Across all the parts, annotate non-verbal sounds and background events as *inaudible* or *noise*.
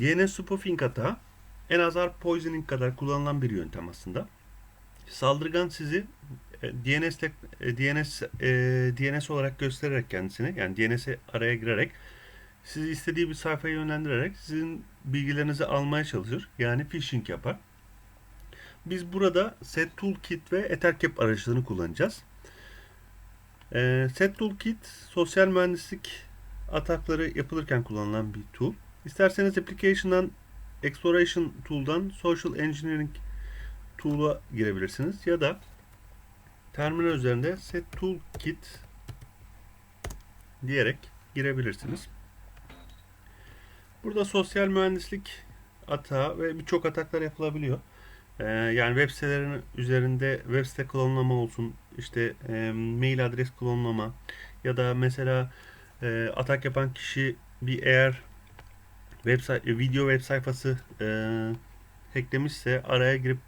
DNS spoofing hata en az ARP poisoning kadar kullanılan bir yöntem aslında. Saldırgan sizi e, DNS e, DNS e, DNS olarak göstererek kendisini yani DNS'e araya girerek sizi istediği bir sayfaya yönlendirerek sizin bilgilerinizi almaya çalışır. Yani phishing yapar. Biz burada Set Toolkit ve Ethercap aracılığını kullanacağız. Ee, Set Toolkit sosyal mühendislik atakları yapılırken kullanılan bir tool. İsterseniz Application'dan Exploration Tool'dan Social Engineering Tool'a girebilirsiniz ya da terminal üzerinde Set Toolkit diyerek girebilirsiniz. Burada sosyal mühendislik atağı ve birçok ataklar yapılabiliyor. Ee, yani web sitelerinin üzerinde web site klonlama olsun, işte e, mail adres klonlama ya da mesela e, atak yapan kişi bir eğer web say- video web sayfası e, hacklemişse araya girip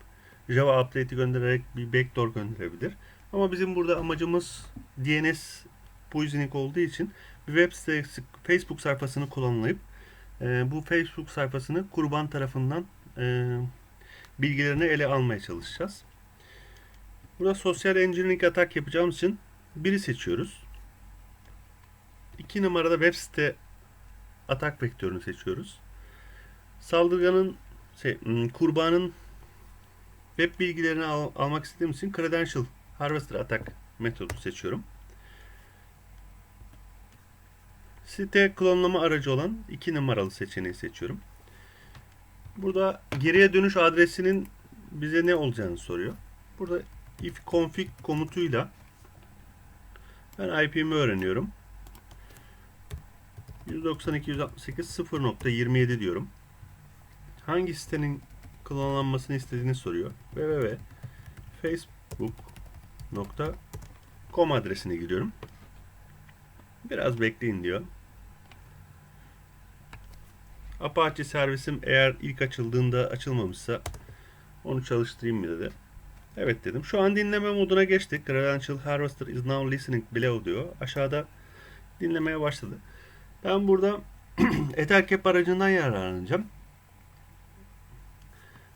Java update'i göndererek bir backdoor gönderebilir. Ama bizim burada amacımız DNS poisoning olduğu için bir web sitesi Facebook sayfasını kullanılayıp e, bu Facebook sayfasını kurban tarafından e, bilgilerini ele almaya çalışacağız. Burada sosyal engineering atak yapacağımız için biri seçiyoruz. İki numarada web site atak vektörünü seçiyoruz. Saldırganın şey, hmm, kurbanın web bilgilerini al- almak istediğim için credential harvester atak metodu seçiyorum. Site klonlama aracı olan iki numaralı seçeneği seçiyorum. Burada geriye dönüş adresinin bize ne olacağını soruyor. Burada if config komutuyla ben IP'mi öğreniyorum. 192.168.0.27 diyorum. Hangi sitenin klonlanmasını istediğini soruyor. www.facebook.com adresine giriyorum. Biraz bekleyin diyor. Apache servisim eğer ilk açıldığında açılmamışsa onu çalıştırayım mı dedi. Evet dedim. Şu an dinleme moduna geçtik. Credential Harvester is now listening below diyor. Aşağıda dinlemeye başladı. Ben burada *clears throat* Ethercap aracından yararlanacağım.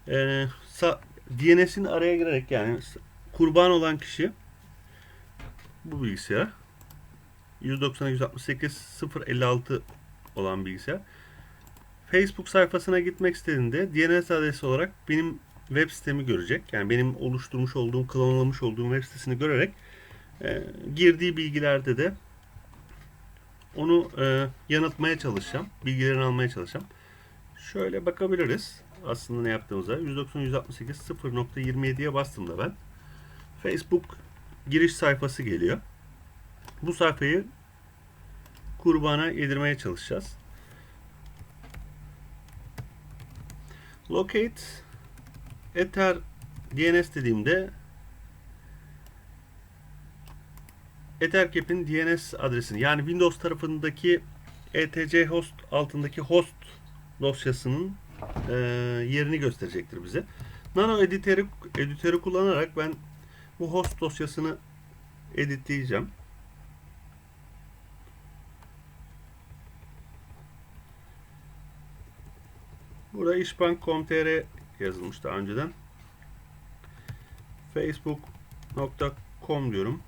Ee, DNS'in araya girerek yani kurban olan kişi bu bilgisayar 190 168 056 olan bilgisayar Facebook sayfasına gitmek istediğinde DNS adresi olarak benim web sitemi görecek. Yani benim oluşturmuş olduğum, klonlamış olduğum web sitesini görerek e, girdiği bilgilerde de onu e, yanıltmaya çalışacağım. Bilgilerini almaya çalışacağım. Şöyle bakabiliriz aslında ne yaptığımıza. 190 168 0.27'ye bastım da ben. Facebook giriş sayfası geliyor. Bu sayfayı kurbana yedirmeye çalışacağız. Locate Ether DNS dediğimde Ethercap'in DNS adresini yani Windows tarafındaki etc host altındaki host dosyasının e, yerini gösterecektir bize. Nano editörü, editörü kullanarak ben bu host dosyasını editleyeceğim. Burada işbank.com.tr yazılmış daha önceden. Facebook.com diyorum.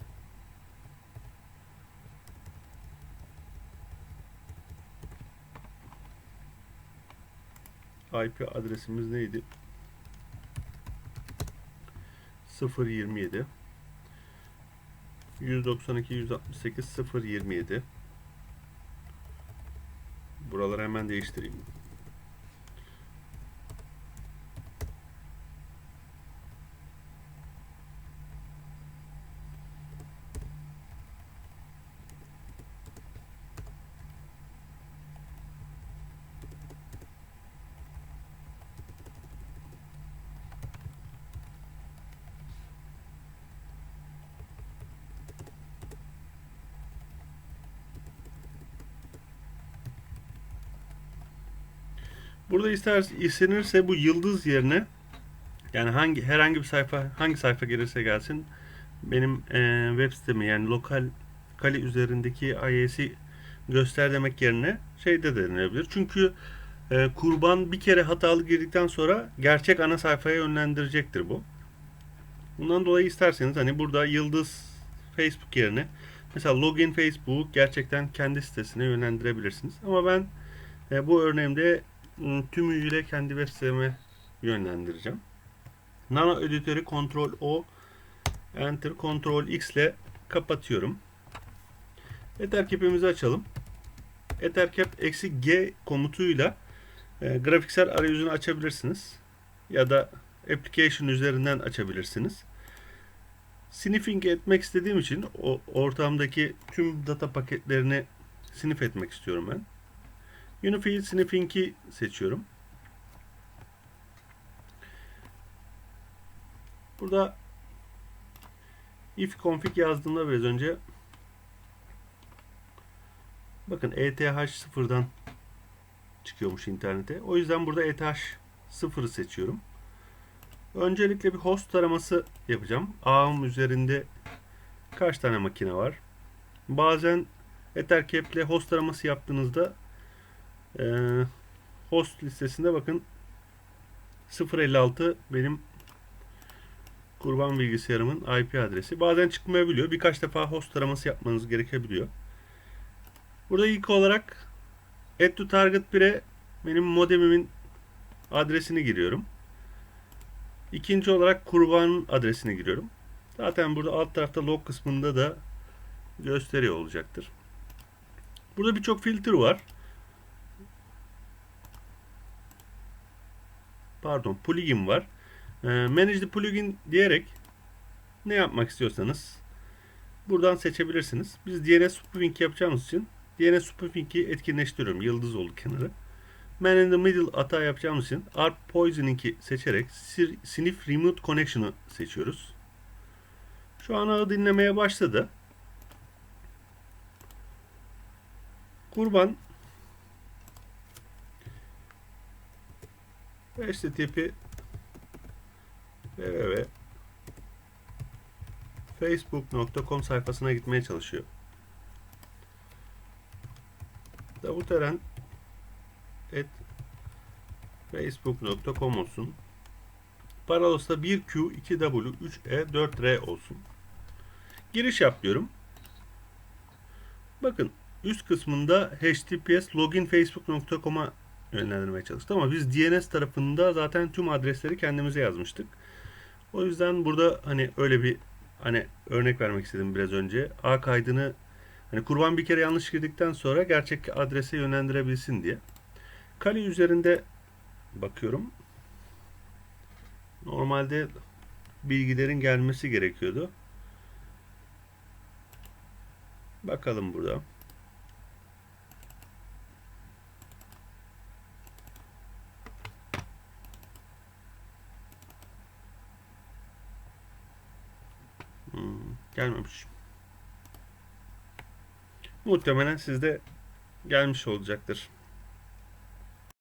IP adresimiz neydi? 027 192 168 027 Buraları hemen değiştireyim. Burada ister istenirse bu yıldız yerine yani hangi herhangi bir sayfa hangi sayfa gelirse gelsin benim e, web sitemi yani lokal kale üzerindeki IAS'i göster demek yerine şey de denilebilir. Çünkü e, kurban bir kere hatalı girdikten sonra gerçek ana sayfaya yönlendirecektir bu. Bundan dolayı isterseniz hani burada yıldız Facebook yerine mesela login Facebook gerçekten kendi sitesine yönlendirebilirsiniz. Ama ben e, bu örneğimde tümüyle kendi web siteme yönlendireceğim. Nano editörü Ctrl O Enter Ctrl X ile kapatıyorum. Ethercap'imizi açalım. Ethercap eksi G komutuyla e, grafiksel arayüzünü açabilirsiniz. Ya da application üzerinden açabilirsiniz. Sniffing etmek istediğim için o ortamdaki tüm data paketlerini sniff etmek istiyorum ben. Unified Sniffing'i seçiyorum. Burada if config yazdığımda biraz önce bakın ETH sıfırdan çıkıyormuş internete. O yüzden burada ETH sıfırı seçiyorum. Öncelikle bir host taraması yapacağım. Ağım üzerinde kaç tane makine var? Bazen Ethercap ile host taraması yaptığınızda e, host listesinde bakın 056 benim kurban bilgisayarımın IP adresi. Bazen çıkmayabiliyor. Birkaç defa host taraması yapmanız gerekebiliyor. Burada ilk olarak add to target 1'e benim modemimin adresini giriyorum. İkinci olarak kurban adresini giriyorum. Zaten burada alt tarafta log kısmında da gösteriyor olacaktır. Burada birçok filtre var. Pardon, plugin var. Ee, Manage the plugin diyerek ne yapmak istiyorsanız buradan seçebilirsiniz. Biz DNS spoofing yapacağımız için DNS spoofing'i etkinleştiriyorum. Yıldız oldu kenarı. Man in the middle hata yapacağımız için ARP Poisoning'i seçerek Sniff Remote Connection'ı seçiyoruz. Şu an ağı dinlemeye başladı. Kurban HTTP www facebook.com sayfasına gitmeye çalışıyor. Davut Eren et facebook.com olsun. Paralos'ta 1Q, 2W, 3E, 4R olsun. Giriş yap diyorum. Bakın üst kısmında https loginfacebook.com'a yönlendirmeye çalıştı ama biz DNS tarafında zaten tüm adresleri kendimize yazmıştık. O yüzden burada hani öyle bir hani örnek vermek istedim biraz önce. A kaydını hani kurban bir kere yanlış girdikten sonra gerçek adrese yönlendirebilsin diye. Kali üzerinde bakıyorum. Normalde bilgilerin gelmesi gerekiyordu. Bakalım burada. Hmm, gelmemiş. Muhtemelen sizde gelmiş olacaktır.